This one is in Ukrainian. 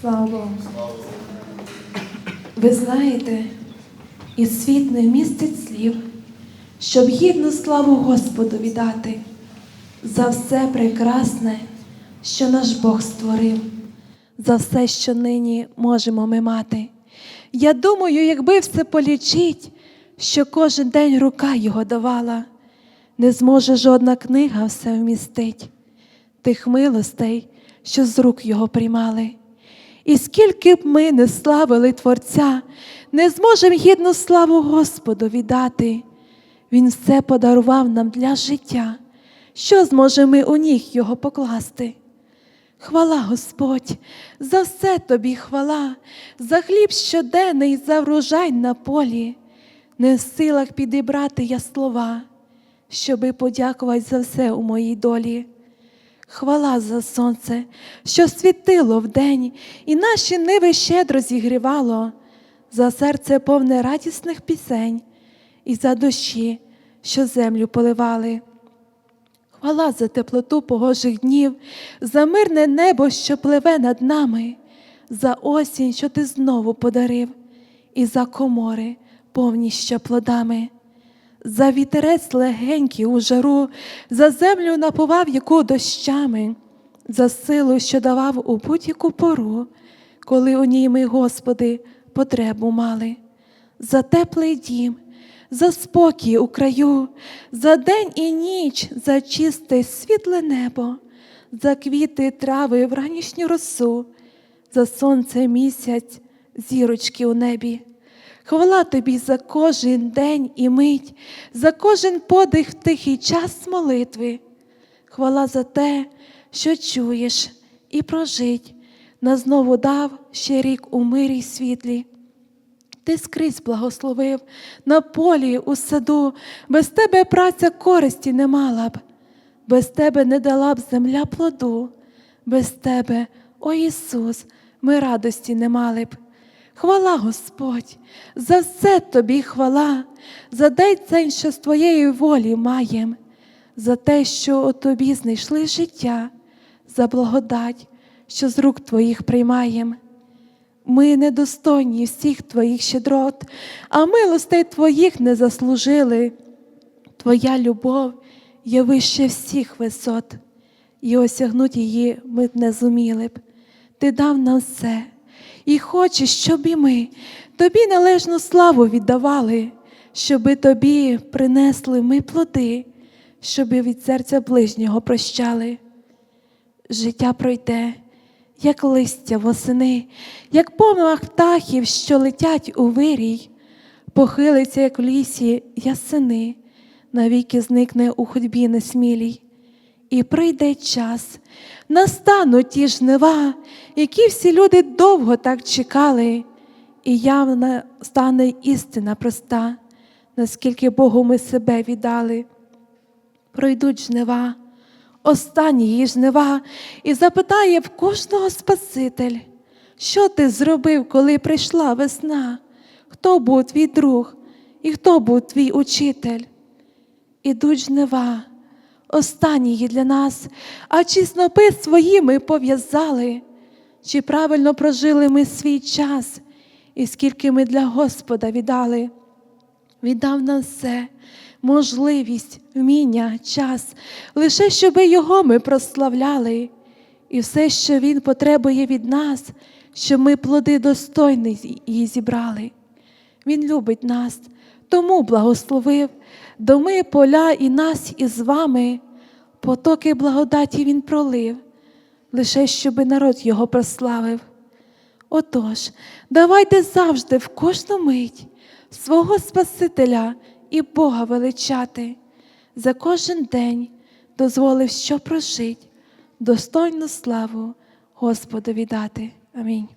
Слава Богу. Ви знаєте, і світ не вмістить слів, щоб гідну славу Господу віддати за все прекрасне, що наш Бог створив, за все, що нині можемо ми мати. Я думаю, якби все полічить, що кожен день рука його давала, не зможе жодна книга все вмістить тих милостей, що з рук його приймали. І скільки б ми не славили Творця, не зможемо гідну славу Господу віддати. Він все подарував нам для життя. Що зможемо ми у ніг Його покласти? Хвала Господь, за все тобі хвала, за хліб щоденний, за врожай на полі. Не в силах підібрати я слова, щоби подякувати за все у моїй долі. Хвала за сонце, що світило вдень, і наші ниви щедро зігрівало, за серце повне радісних пісень, і за душі, що землю поливали. Хвала за теплоту погожих днів, за мирне небо, що пливе над нами, за осінь, що ти знову подарив, і за комори, повні ще плодами за вітерець легенький у жару, за землю напував яку дощами, за силу, що давав у будь-яку пору, коли у ній ми, Господи, потребу мали, за теплий дім, за спокій у краю, за день і ніч, за чисте світле небо, за квіти трави в ранішню росу, за сонце місяць, зірочки у небі. Хвала тобі за кожен день і мить, за кожен подих в тихий час молитви. Хвала за те, що чуєш і прожить, нас знову дав ще рік у мирі й світлі. Ти скрізь благословив на полі, у саду, без тебе праця користі не мала б, без тебе не дала б земля плоду, без тебе, о Ісус, ми радості не мали б. Хвала Господь, за все тобі хвала, за день, що з твоєї волі маєм, за те, що у тобі знайшли життя, за благодать, що з рук твоїх приймаєм. Ми недостойні всіх твоїх щедрот, а милостей твоїх не заслужили. Твоя любов є вище всіх висот, і осягнуть її ми б не зуміли б. Ти дав нам все і хочеш, щоб і ми тобі належну славу віддавали, щоби тобі принесли ми плоди, щоби від серця ближнього прощали. Життя пройде, як листя восени, як помах птахів, що летять у вирій, похилиться, як в лісі ясени, навіки зникне у ходьбі несмілій. І прийде час, настануть ті жнива, які всі люди довго так чекали, і явна стане істина проста, наскільки Богу ми себе віддали. Пройдуть жнива, останні її жнива, і запитає в кожного Спаситель, що ти зробив, коли прийшла весна? Хто був твій друг і хто був твій учитель? Ідуть жнива останній для нас, а чи снопи свої ми пов'язали, чи правильно прожили ми свій час, і скільки ми для Господа віддали, віддав нам все, можливість, вміння, час, лише щоби Його ми прославляли, і все, що Він потребує від нас, щоб ми плоди достойні її зібрали. Він любить нас, тому благословив доми, поля і нас із вами, потоки благодаті Він пролив, лише щоби народ Його прославив. Отож, давайте завжди в кожну мить свого Спасителя і Бога величати, за кожен день дозволив, що прожить, достойну славу Господові дати. Амінь.